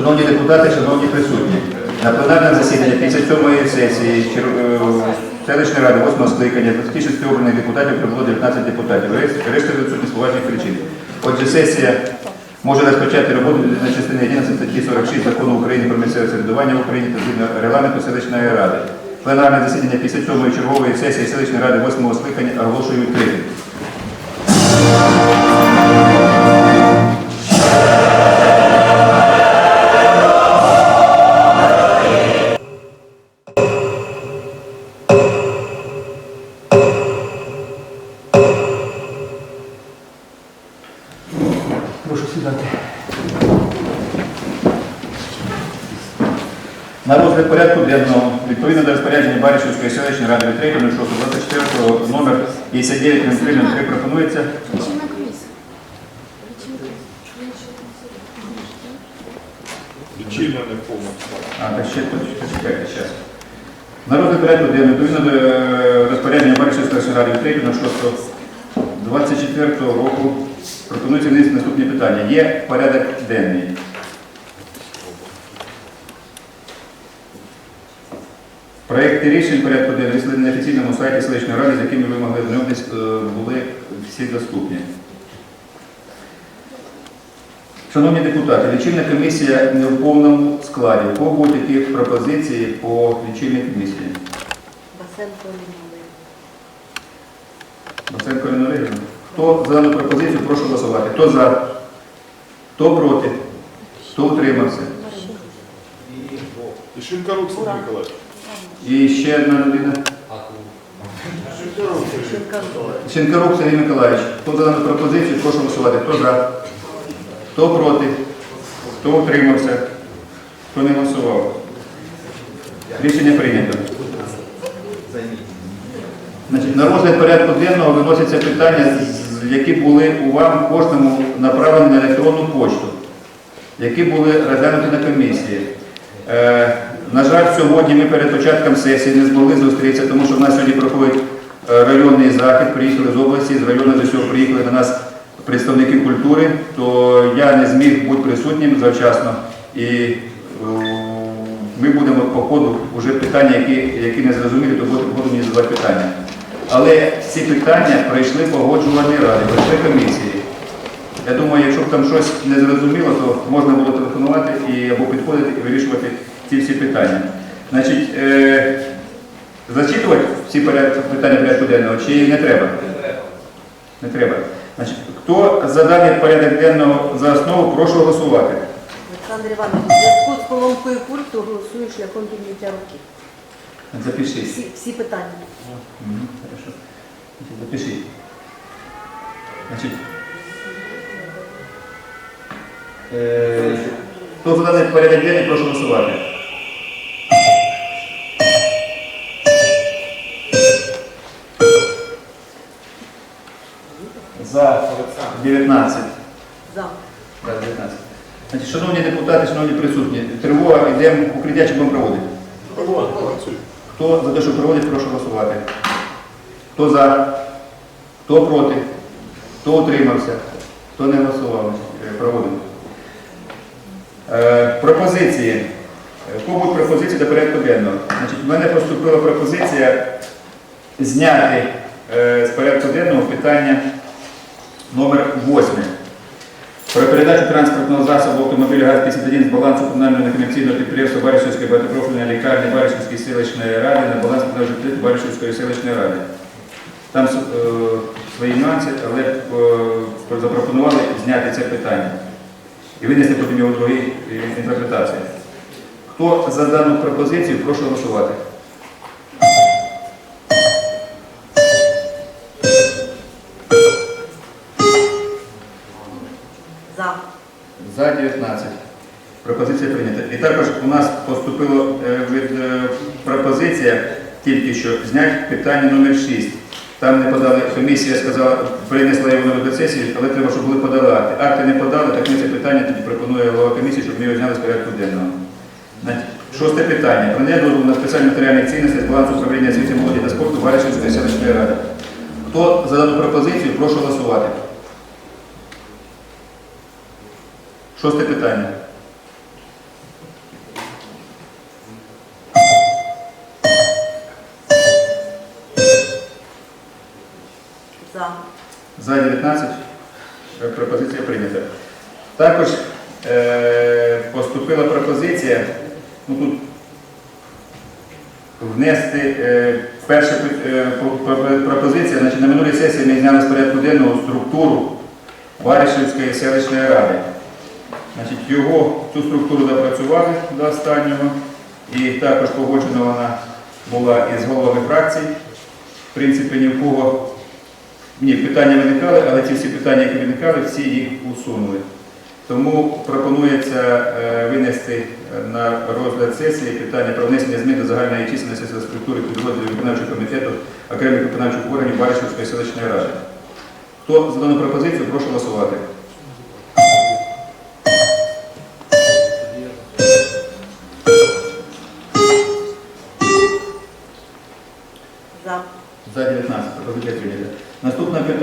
Шановні депутати, шановні присутні, на пленарне засідання 57-ї сесії е, селищної ради 8 скликання 26 обраних депутатів прибуло 19 депутатів. Решта- відсутні поважних причин. Отже, сесія може розпочати роботу на частині 11 статті 46 закону України про місцеве самоврядування в Україні та згідно регламенту селищної ради. Пленарне засідання 57-ї чергової сесії селищної ради 8 скликання оголошую відкритим. Розгляд порядку денного відповідно до розпорядження Баришівської селищної ради від 3.06.24 номер 59 пропонується Лічильна не. А, так ще почекайте, зараз. На розгляд порядку денного відповідно до е, розпорядження Баришівської селищної ради від 3.06.24 року пропонується внести наступні питання. Є порядок денний. Проекти рішень порядку висловлені на офіційному сайті селищної ради, з якими ви могли знайомитись, е, були всі доступні. Шановні депутати, лічильна комісія не в повному складі. У кого будуть які пропозиції по лічильній комісії? Басенко Лінали. Баценко Ірина Хто за дану пропозицію, прошу голосувати. Хто за? Хто проти? Хто утримався? І Шинкарук Сергій Миколаївич. І ще одна людина. Шинкарук Сергій. Миколаївич. Хто за пропозицію, прошу голосувати. Хто за? Хто проти? Хто утримався? Хто не голосував? Рішення прийнято. Значить, на розгляд порядку денного виносяться питання, які були у вам кожному направлені на електронну пошту, які були розглянуті на комісії. На жаль, сьогодні ми перед початком сесії не змогли зустрітися, тому що в нас сьогодні проходить е, районний захід, приїхали з області, з району з усього приїхали до нас представники культури, то я не зміг бути присутнім завчасно. І е, ми будемо по ходу вже питання, які, які не зрозуміли, то будемо мені задавати питання. Але ці питання пройшли погоджувальні ради, пройшли комісії. Я думаю, якщо б там щось не зрозуміло, то можна було телефонувати і або підходити і вирішувати ці всі питання. Значить, е, зачитувати всі поряд- питання порядку денного чи не треба? Не треба. Значить, хто за даний порядок денного за основу, прошу голосувати. Олександр Іванович, зв'язку з поломкою пульту голосую шляхом підняття руки. Запишіть. Всі, всі питання. Мгм, Хорошо. Запишіть. Значить, е, хто за даний порядок денний, прошу голосувати. 19. За. За 19. Значить, шановні депутати, шановні присутні, тривога, йдемо в укриття чи будемо проводити? Хто за те, що проводить, прошу голосувати. Хто за? Хто проти? Хто утримався? Хто не голосував? Е, Проводимо. Е, пропозиції. Е, будуть пропозиції до порядку денного? Значить, в мене поступила пропозиція зняти е, з порядку денного питання номер 8. Про передачу транспортного засобу автомобіля ГАЗ-51 з балансу комунального некомерційного підприємства Баришівської багатопрофільної лікарні Баришівської селищної ради на баланс житлів Баришівської селищної ради. Там е, свої нюанси, але е, запропонували зняти це питання і винести потім його другій е, інтерпретації. Хто за дану пропозицію, прошу голосувати. Пропозиція прийнята. І також у нас поступило е, від е, пропозиція тільки що зняти питання номер 6. Там не подали, комісія сказала, принесла його на сесії, але треба, щоб були подали акти. Не подали, так ми це питання тоді пропонує голова комісії, щоб ми його зняли з порядку денного. Шосте питання. Про дозволу на спеціальні матеріальні цінності з балансу управління освіти, молоді та спорту Баришівської селищної ради. Хто за дану пропозицію, прошу голосувати. Шосте питання. За 19 Е, пропозиція прийнята. Також е, поступила пропозиція, ну тут внести е, перша е, про- про- пропозиція, значить, на минулій сесії ми зняли з порядку денного структуру Баришівської селищної ради. Значить, його цю структуру допрацювали до останнього, і також погоджена вона була із головами фракцій. В принципі, ні в кого ні, питання виникали, але ці всі питання, які виникали, всі їх усунули. Тому пропонується е, винести е, на розгляд сесії питання про внесення змін до загальної чисельності за структури підрозділів виконавчого комітету окремих виконавчих органів Баришівської селищної ради. Хто за дану пропозицію, прошу голосувати.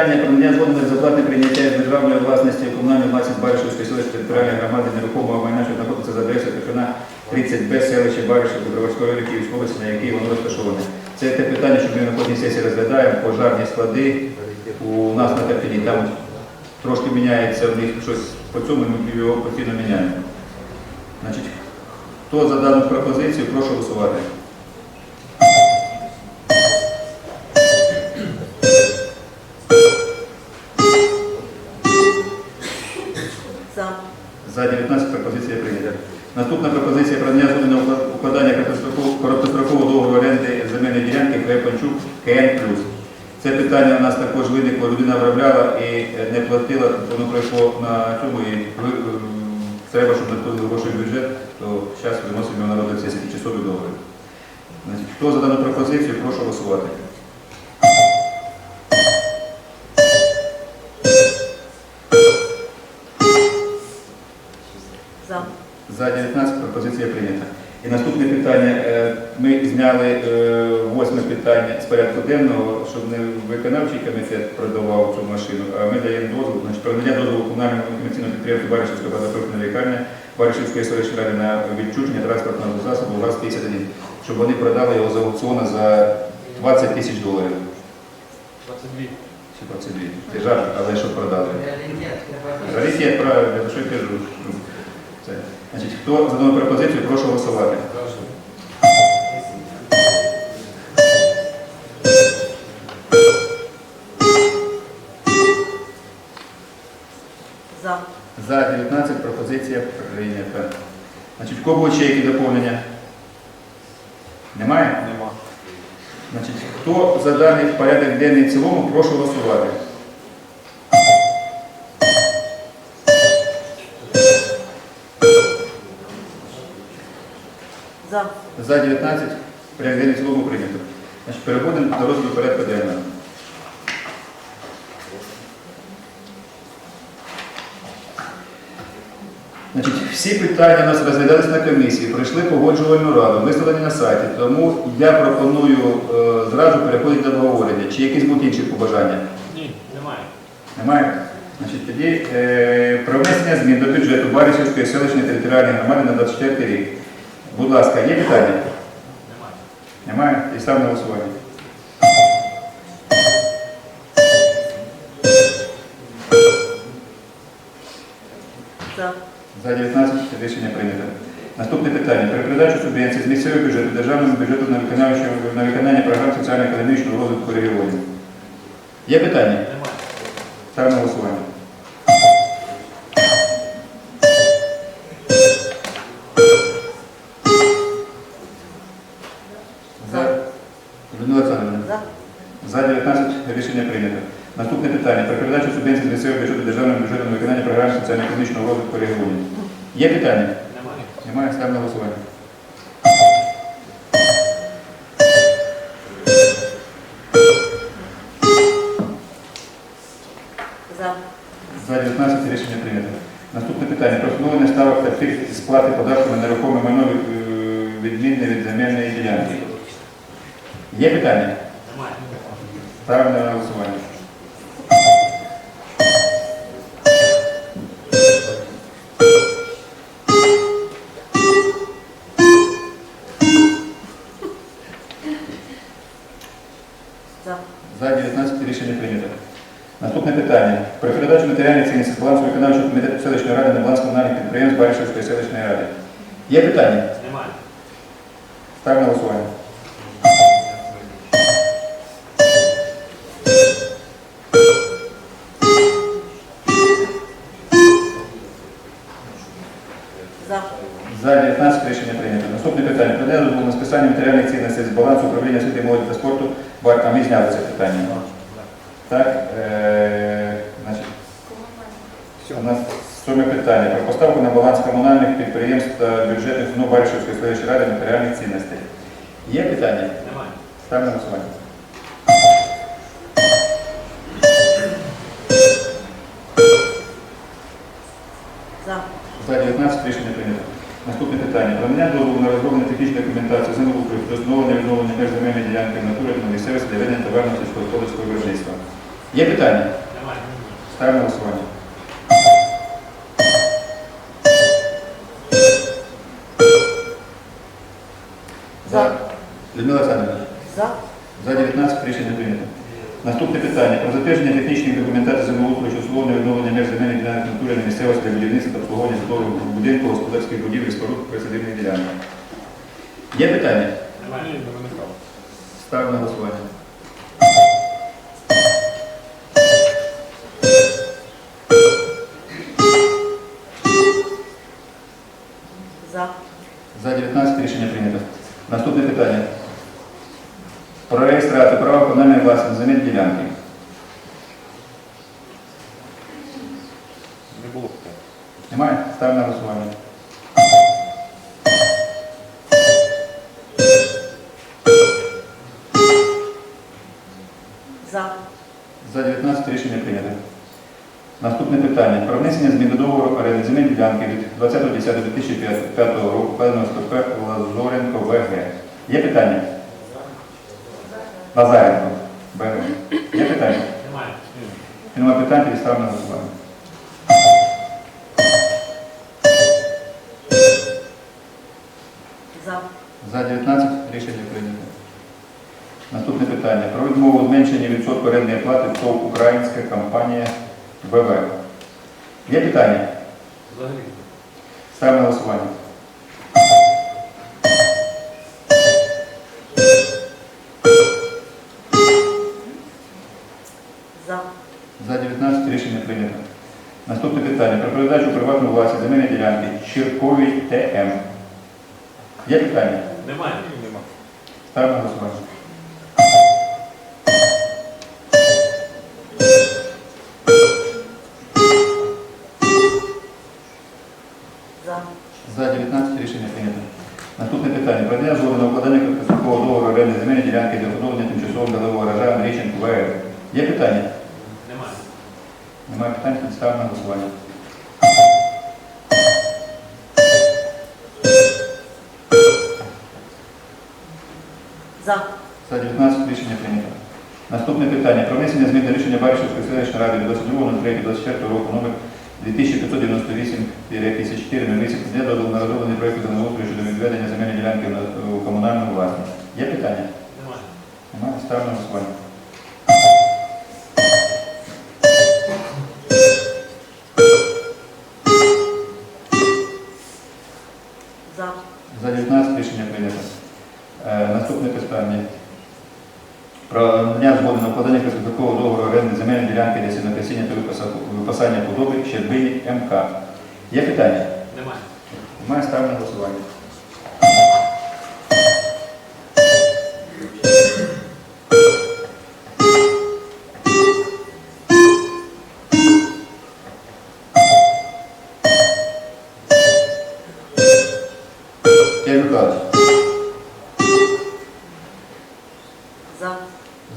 Питання про надання згоди на прийняття з державної власності у комунальну власність Баришівської селищної територіальної громади нерухомого майна, що знаходиться за адресою Пекана 30Б, селище Баришів, Добровольської Київської області, на якій воно розташоване. Це те питання, що ми на кожній сесії розглядаємо, пожарні склади у нас на Карпіні. Там трошки міняється в них щось по цьому, ми його постійно міняємо. Значить, хто за дану пропозицію, прошу голосувати. Питання у нас також виникло, людина обробляла і е, не платила, воно пройшло на цьому і е, треба, щоб надходили гроші в бюджет, то зараз виносимо на розгляд сесії тимчасові договори. Хто за дану пропозицію, прошу голосувати. За. За 19 пропозиція прийнята. І наступне питання. е, Ми зняли е, восьме питання з порядку денного, щоб не виконавчий комітет продавав цю машину, а ми даємо дозвіл, значить, про надання дозволу комунальному комерційному підприємству Баришівська багатопрофільна лікарня Баришівської селищної ради на відчуження транспортного засобу ГАЗ-51, щоб вони продали його з аукціону за 20 тисяч доларів. 22. Чи 22. Це жарт, але щоб продали. Раритет, правильно, що й кажу. Це. Значить, хто за дану пропозицію, прошу голосувати. За. За 19 пропозиція прийнята. Значить, в кого ще які доповнення? Немає? Нема. Значить, хто за даний порядок денний в цілому, прошу голосувати. За. За 19 порядок денний в цілому прийнято. Значить, переходимо до розгляду порядку денного. Значить, всі питання у нас розглядались на комісії, пройшли погоджувальну раду, виставлені на сайті. Тому я пропоную е, зразу переходити до обговорення. Чи якісь будуть інші побажання? Ні, немає. Немає? Значить, тоді е, про внесення змін до бюджету Баришівської селищної територіальної громади на 24 рік. Будь ласка, є питання? Немає. Немає? І ставимо на голосування. За. За 19 рішення прийнято. Наступне питання. При передачу субвенцій з місцевого бюджету державному бюджету на виконання, на виконання програм соціально-економічного розвитку регіонів. Є питання? Немає. Ставимо на голосування. Соціально-економічного розвитку регіонів. Є питання? Немає. Немає, ставимо на голосування. За. За 19 рішення прийнято. Наступне питання. Про встановлення ставок та пільг сплати податку на нерухоме майно е, відмінне від земельної ділянки. Є питання? Немає. Ставимо на голосування. Цінностей з балансу виконавчого комітету селищної ради на баланс комунальних підприємств Баришівської селищної ради. Є питання? Немає. Ставлю на голосування. За. За 19 рішення прийнято. Наступне питання. Про дозволу на списання матеріальних цінностей з балансу управління освіти, молоді та спорту. Бар- А ми зняли це питання. Так, е, значить, у нас сьоме питання. Про поставку на баланс комунальних підприємств та бюджетних установ Баришівської селищної ради матеріальних цінностей. Є питання? Немає. Ставлю на голосування. За. За 19 рішення прийнято. Наступне питання. Про надання дозволу на розроблення технічної документації землеустрою про встановлення відновлення меж земельної ділянки в натурі на місцевості для ведення товарного сільськогосподарського виробництва. Є питання? Немає. Ставимо на голосування. За. Людмила Олександровна. За. За 19 рішення прийнято. Наступне питання. Про затвердження технічної документації землеустрою щодо відновлення меж земельних ділянок в на місцевості для будівництва та обслуговування житлового будинку, господарських будівель і споруд присадивних ділянок. Є питання? Немає. Ставимо на голосування. Наступне питання. Про реєстрацію права комунальної власності земель ділянки. Не було питань. Немає? Ставимо на голосування. За. За 19 рішення прийнято. Наступне питання. Про внесення змін до договору оренди земель ділянки від 20.10.2005 року, вкладеного СПП Лазоренко ВГ. Є питання? Лазаренко ВГ. Є питання? Немає. Немає питань, тоді ставимо на голосування. За. За 19 рішення прийнято. Наступне питання. Про відмову зменшення відсотку орендної плати ТОВ Українська компанія ВВ. Є питання? Взагалі. Ставимо на голосування. За. За 19 рішення прийнято. Наступне питання. Про передачу приватної власті власність земельної ділянки Черковій ТМ. Є питання? Немає. Ставимо голосування. Немає питань, тоді на голосування. За. За 19 рішення прийнято. Наступне питання. Про внесення змін до рішення Баришівської селищної ради від 22.03.24 року номер 2598-54 на місяць на розроблення проєкту землеустрою щодо відведення земельної ділянки у комунальну власність. Є питання? Немає. Немає. Ставимо на голосування. За. За 19 рішення прийнято. Е, наступне питання. Про надання згоди на укладання короткострокового договору оренди земельної ділянки для сінокосіння та випаса- випасання худоби Щербині МК. Є питання? Немає. Немає ставлення голосування. Михайлович, За.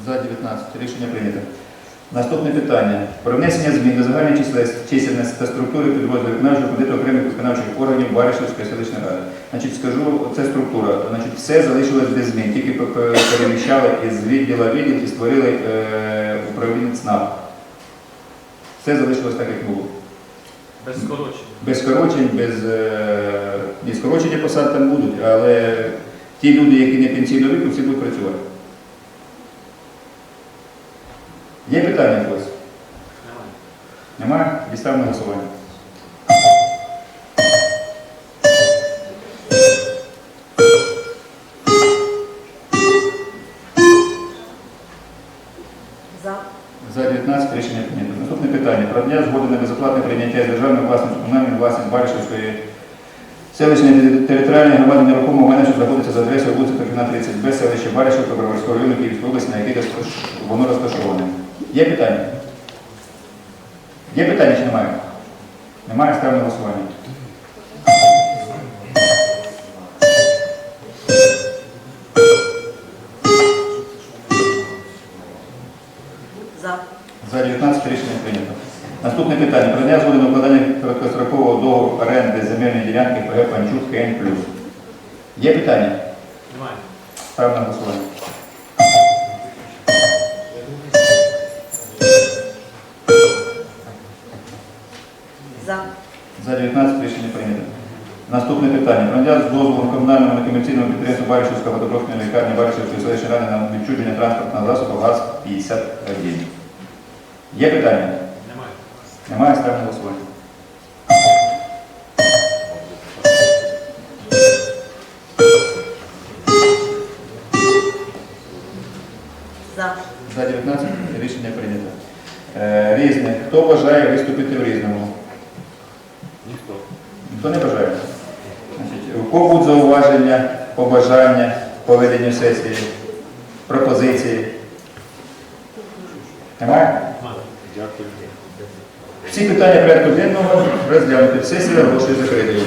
за 19 рішення прийнято. Наступне питання. Про внесення змін до загальної числа- чисельності та структури підрозділів виконавчого комітету окремих виконавчих органів Баришівської селищної ради. Значить, скажу, це структура. Значить, все залишилось без змін, тільки пе- пе- переміщали із відділа відділ і створили е, управління ЦНАП. Все залишилось так, як було. Без скорочень без скорочень, без е, скорочення посад там будуть, але ті люди, які не пенсійно віку, всі будуть працювати. Є питання у вас? Немає? Немає? Дістав на голосування. З державної власності комунальної власності Баришівської селищної територіальної громади нерухомого майна, що знаходиться за адресою вулиця Торфіна 30Б, селище Баришівка, Броварського району Київської області, на якій воно розташоване. Є питання? Є питання чи немає? Немає, ставимо голосування. Наступне питання. Про згоди на укладання короткострокового договору оренди земельної ділянки ПГ Панчук КН+. Є питання? Немає. Ставимо на голосування. За. За 19 рішення прийнято. Наступне питання. Про надання дозволу комунальному некомерційному підприємству Баришівська водопрофільної лікарні Баришівської селищної ради на відчуження транспортного засобу ГАЗ-51. Є питання? Немає. Ставимо голосування. За. За 19 рішення прийнято. Е, Різне. Хто бажає виступити в різному? Ніхто. Ніхто не бажає? У кого будуть зауваження, побажання по веденню сесії, пропозиції? Немає. Дякую. Всі питання порядку денного розглянути. Сесія робочої закритою.